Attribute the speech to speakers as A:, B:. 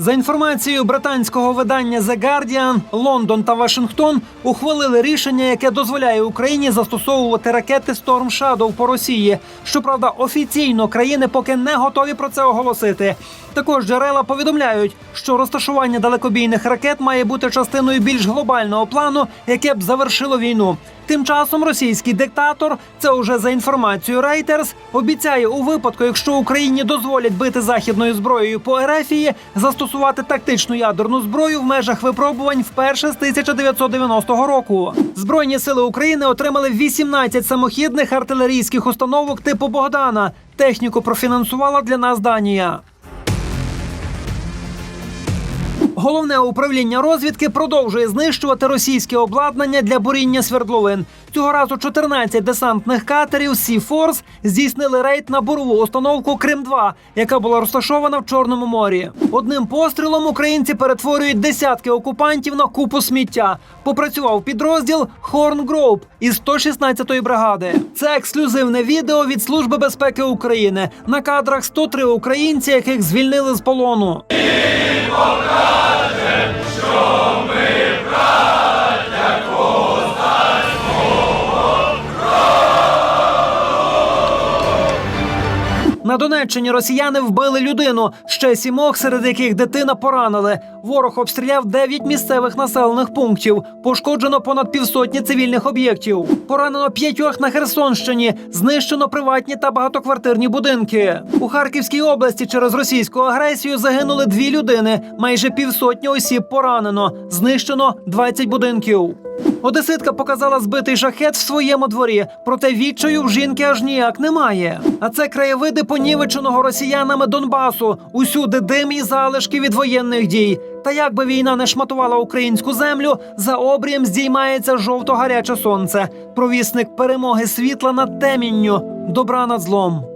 A: За інформацією британського видання The Guardian, Лондон та Вашингтон ухвалили рішення, яке дозволяє Україні застосовувати ракети Storm Shadow по Росії. Щоправда, офіційно країни поки не готові про це оголосити. Також джерела повідомляють, що розташування далекобійних ракет має бути частиною більш глобального плану, яке б завершило війну. Тим часом російський диктатор, це уже за інформацією Reuters, обіцяє у випадку, якщо Україні дозволять бити західною зброєю по Ерефії, застосувати тактичну ядерну зброю в межах випробувань вперше з 1990 року. Збройні сили України отримали 18 самохідних артилерійських установок типу Богдана. Техніку профінансувала для нас Данія. Головне управління розвідки продовжує знищувати російське обладнання для буріння свердловин. Цього разу 14 десантних катерів Force здійснили рейд на бурову установку Крим 2 яка була розташована в Чорному морі. Одним пострілом українці перетворюють десятки окупантів на купу сміття. Попрацював підрозділ Group із 116-ї бригади. Це ексклюзивне відео від Служби безпеки України. На кадрах 103 українці, яких звільнили з полону. Bogdanze! На Донеччині росіяни вбили людину. Ще сімох, серед яких дитина поранили. Ворог обстріляв дев'ять місцевих населених пунктів. Пошкоджено понад півсотні цивільних об'єктів. Поранено п'ятьох на Херсонщині. Знищено приватні та багатоквартирні будинки. У Харківській області через російську агресію загинули дві людини. Майже півсотні осіб поранено. Знищено 20 будинків. Одеситка показала збитий шахет в своєму дворі, проте відчаю в жінки аж ніяк немає. А це краєвиди понівеченого росіянами Донбасу. Усюди дим і залишки від воєнних дій. Та як би війна не шматувала українську землю, за обрієм здіймається жовто-гаряче сонце. Провісник перемоги світла над темінню, добра над злом.